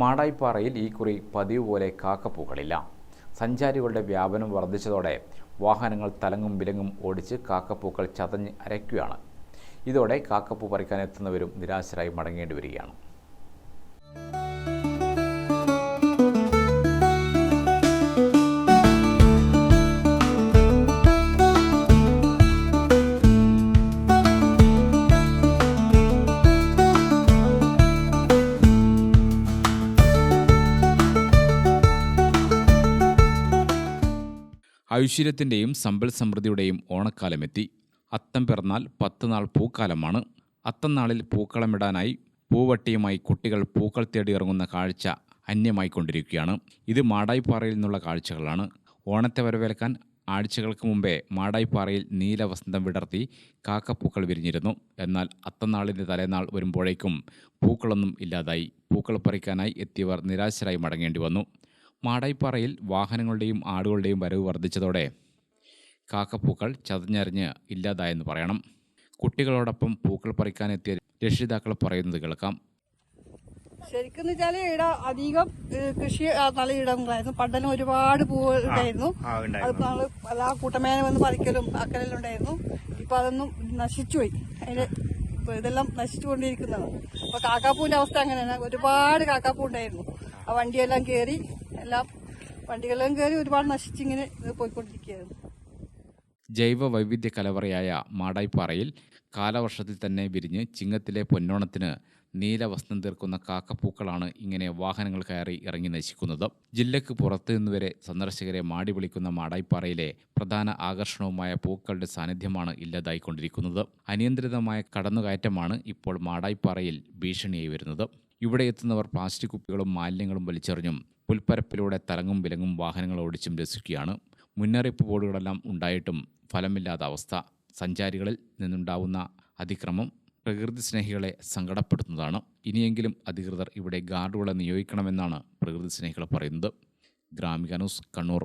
മാടായിപ്പാറയിൽ ഈ കുറി പതിവ് പോലെ കാക്കപ്പൂക്കളില്ല. സഞ്ചാരികളുടെ വ്യാപനം വർദ്ധിച്ചതോടെ വാഹനങ്ങൾ തലങ്ങും വിലങ്ങും ഓടിച്ച് കാക്കപ്പൂക്കൾ ചതഞ്ഞ് അരയ്ക്കുകയാണ്. ഇതോടെ കാക്കപ്പൂ പറിക്കാൻ എത്തുന്നവരും നിരാശരായി മടങ്ങേണ്ടി വരികയാണ് ഐശ്വര്യത്തിന്റെയും സമ്പൽ സമൃദ്ധിയുടെയും ഓണക്കാലമെത്തി. അത്തം പിറന്നാൽ പത്ത് നാൾ പൂക്കാലമാണ്. അത്തം നാളിൽ പൂക്കളമിടാനായി പൂവട്ടിയുമായി കുട്ടികൾ പൂക്കൾ തേടി ഇറങ്ങുന്ന കാഴ്ച അന്യമായിക്കൊണ്ടിരിക്കുകയാണ്. ഇത് മാടായിപ്പാറയിൽ നിന്നുള്ള കാഴ്ചകളാണ്. ഓണത്തെ വരവേൽക്കാൻ ആഴ്ചകൾക്ക് മുമ്പേ മാടായിപ്പാറയിൽ നീലവസന്തം വിടർത്തി കാക്കപ്പൂക്കൾ വിരിഞ്ഞിരുന്നു. എന്നാൽ അത്തനാളിന്റെ തലേനാൾ വരുമ്പോഴേക്കും പൂക്കളൊന്നും ഇല്ലാതായി. പൂക്കൾ പറിക്കാനായി എത്തിയവർ നിരാശരായി മടങ്ങേണ്ടി വന്നു. മാടായിപ്പാറയിൽ വാഹനങ്ങളുടെയും ആടുകളുടെയും വരവ് വർദ്ധിച്ചതോടെ കാക്കപ്പൂക്കൾ ചതഞ്ഞറിഞ്ഞ് ഇല്ലാതായെന്ന് പറയണം. കുട്ടികളോടൊപ്പം പൂക്കൾ പറിക്കാനെത്തിയ രക്ഷിതാക്കൾ പറയുന്നത് കേൾക്കാം. ശരിക്കും വെച്ചാൽ ഇവിടെ അധികം കൃഷി നല്ല ഇടങ്ങളായിരുന്നു. പണ്ടെല്ലാം ഒരുപാട് പൂവ് ഉണ്ടായിരുന്നു. അതിപ്പോ നമ്മൾ എല്ലാ കൂട്ടമേന വന്ന് പറിക്കലും അക്കലെല്ലാം ഉണ്ടായിരുന്നു. ഇപ്പൊ അതൊന്നും നശിച്ചുപോയി. അതിന്റെ ഇപ്പൊ ഇതെല്ലാം നശിച്ചുകൊണ്ടിരിക്കുന്നതാണ്. അപ്പൊ കാക്കാപ്പൂവിന്റെ അവസ്ഥ അങ്ങനെയാണ്. ഒരുപാട് കാക്കാപ്പൂ ഉണ്ടായിരുന്നു. ആ വണ്ടിയെല്ലാം കയറി എല്ലാം വണ്ടികളെല്ലാം കയറി ഒരുപാട് നശിച്ചിങ്ങനെ പോയിക്കൊണ്ടിരിക്കുകയായിരുന്നു ജൈവ വൈവിധ്യ കലവറയായ മാടായിപ്പാറയിൽ കാലവർഷത്തിൽ തന്നെ വിരിഞ്ഞ് ചിങ്ങത്തിലെ പൊന്നോണത്തിന് നീലവസ്ത്രം തീർക്കുന്ന കാക്കപ്പൂക്കളാണ് ഇങ്ങനെ വാഹനങ്ങൾ കയറി ഇറങ്ങി നശിക്കുന്നത്. ജില്ലയ്ക്ക് പുറത്തു നിന്നുവരെ സന്ദർശകരെ മാടി വിളിക്കുന്ന മാടായിപ്പാറയിലെ പ്രധാന ആകർഷണവുമായ പൂക്കളുടെ സാന്നിധ്യമാണ് ഇല്ലാതായിക്കൊണ്ടിരിക്കുന്നത്. അനിയന്ത്രിതമായ കടന്നുകയറ്റമാണ് ഇപ്പോൾ മാടായിപ്പാറയിൽ ഭീഷണിയായി വരുന്നത്. ഇവിടെ എത്തുന്നവർ പ്ലാസ്റ്റിക് കുപ്പികളും മാലിന്യങ്ങളും വലിച്ചെറിഞ്ഞും പുൽപ്പരപ്പിലൂടെ തലങ്ങും വിലങ്ങും വാഹനങ്ങൾ ഓടിച്ചും രസിക്കുകയാണ്. മുന്നറിയിപ്പ് ബോർഡുകളെല്ലാം ഉണ്ടായിട്ടും ഫലമില്ലാത്ത അവസ്ഥ. സഞ്ചാരികളിൽ നിന്നുണ്ടാവുന്ന അതിക്രമം പ്രകൃതി സ്നേഹികളെ സങ്കടപ്പെടുത്തുന്നതാണ്. ഇനിയെങ്കിലും അധികൃതർ ഇവിടെ ഗാർഡുകളെ നിയോഗിക്കണമെന്നാണ് പ്രകൃതി സ്നേഹികൾ പറയുന്നത്. ഗ്രാമിക ന്യൂസ് കണ്ണൂർ.